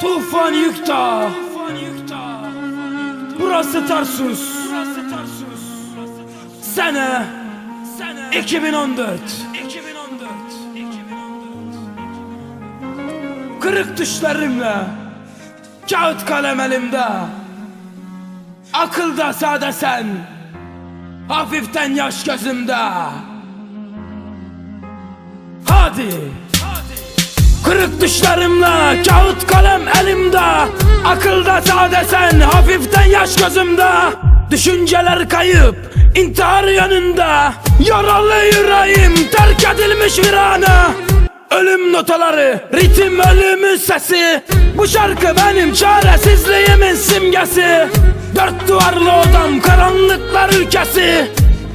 Tufan Yükta Burası Tarsus. Sene 2014 Kırık düşlerimle Kağıt kalem elimde. Akılda sade sen Hafiften yaş gözümde. Hadi Kırık düşlerimle Kağıt kalem elimde. Akılda sade sen Hafiften yaş gözümde. Düşünceler kayıp intihar yanında Yaralı yüreğim terk edilmiş virana Ölüm notaları, ritim ölümün sesi. Bu şarkı benim çaresizliğimin simgesi. Dört duvarlı odam karanlıklar ülkesi.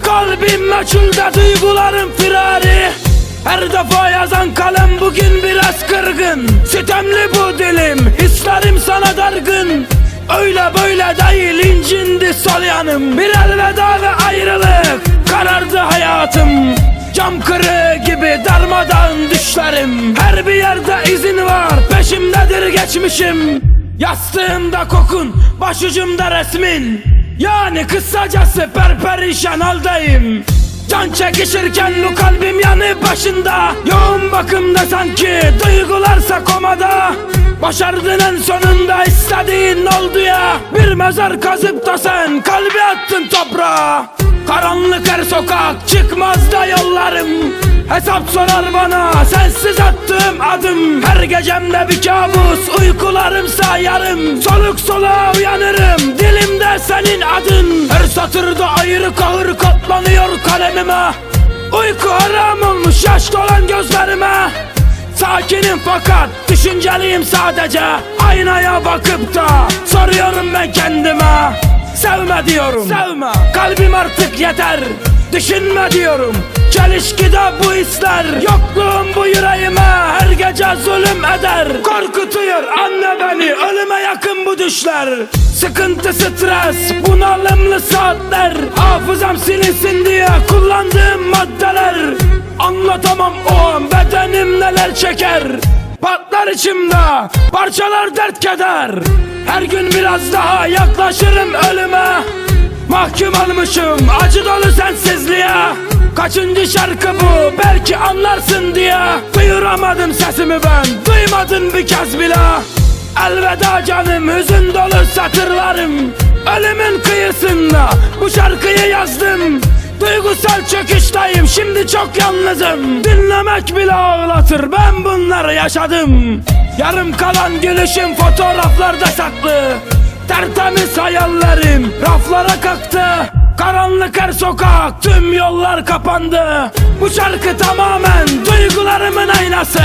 Kalbim meçhulde duygularım firari Her defa yazan kalem bugün biraz kırgın. Sitemli bu dilim, hislerim sana dargın. Öyle böyle değil incindi sol yanım. Bir elveda ve ayrılık karardı hayatım. Cam kırığı gibi darmadağın düşlerim. Her bir yerde izin var peşimdedir geçmişim. Yastığımda kokun başucumda resmin. Yani kısacası perperişan haldayım Can çekişirken bu kalbim yanı başında. Yoğun bakımda sanki duygularsa komada Başardın en sonunda istediğin oldu ya. Bir mezar kazıp da sen kalbi attın toprağa. Karanlık her sokak çıkmaz da yollarım. Hesap sorar bana sensiz attığım adım. Her gecemde bir kabus uykularımsa yarım. Soluk soluğa uyanırım dilimde senin adın. Her satırda ayrı kahır katlanıyor kalemime. Uyku haram olmuş yaş dolan gözlerime Sakinim fakat düşünceliyim sadece. Aynaya bakıp da soruyorum ben kendime. Sevme diyorum. Sevme. Kalbim artık yeter. Düşünme diyorum. Çelişkide bu hisler. Yokluğum bu yüreğime. Her gece zulüm eder. Korkutuyor anne beni. Ölüme yakın bu düşler. Sıkıntı stres Bunalımlı saatler. Hafızam silinsin diye Kullandığım maddeler. Anlatamam o an bedenim neler çeker? Patlar içimde Parçalar dert keder. Her gün biraz daha yaklaşırım ölüme. Mahkum olmuşum acı dolu sensizliğe. Kaçıncı şarkı bu? Belki anlarsın diye. Duyuramadım sesimi ben duymadın bir kez bile. Elveda canım hüzün dolu satırlarım. Ölümün kıyısında bu şarkıyı yazdım Duygusal çöküşteyim şimdi çok yalnızım. Dinlemek bile ağlatır ben bunları yaşadım. Yarım kalan gülüşüm fotoğraflarda saklı. Tertemiz hayallerim raflara kalktı. Karanlık her sokak tüm yollar kapandı. Bu şarkı tamamen duygularımın aynası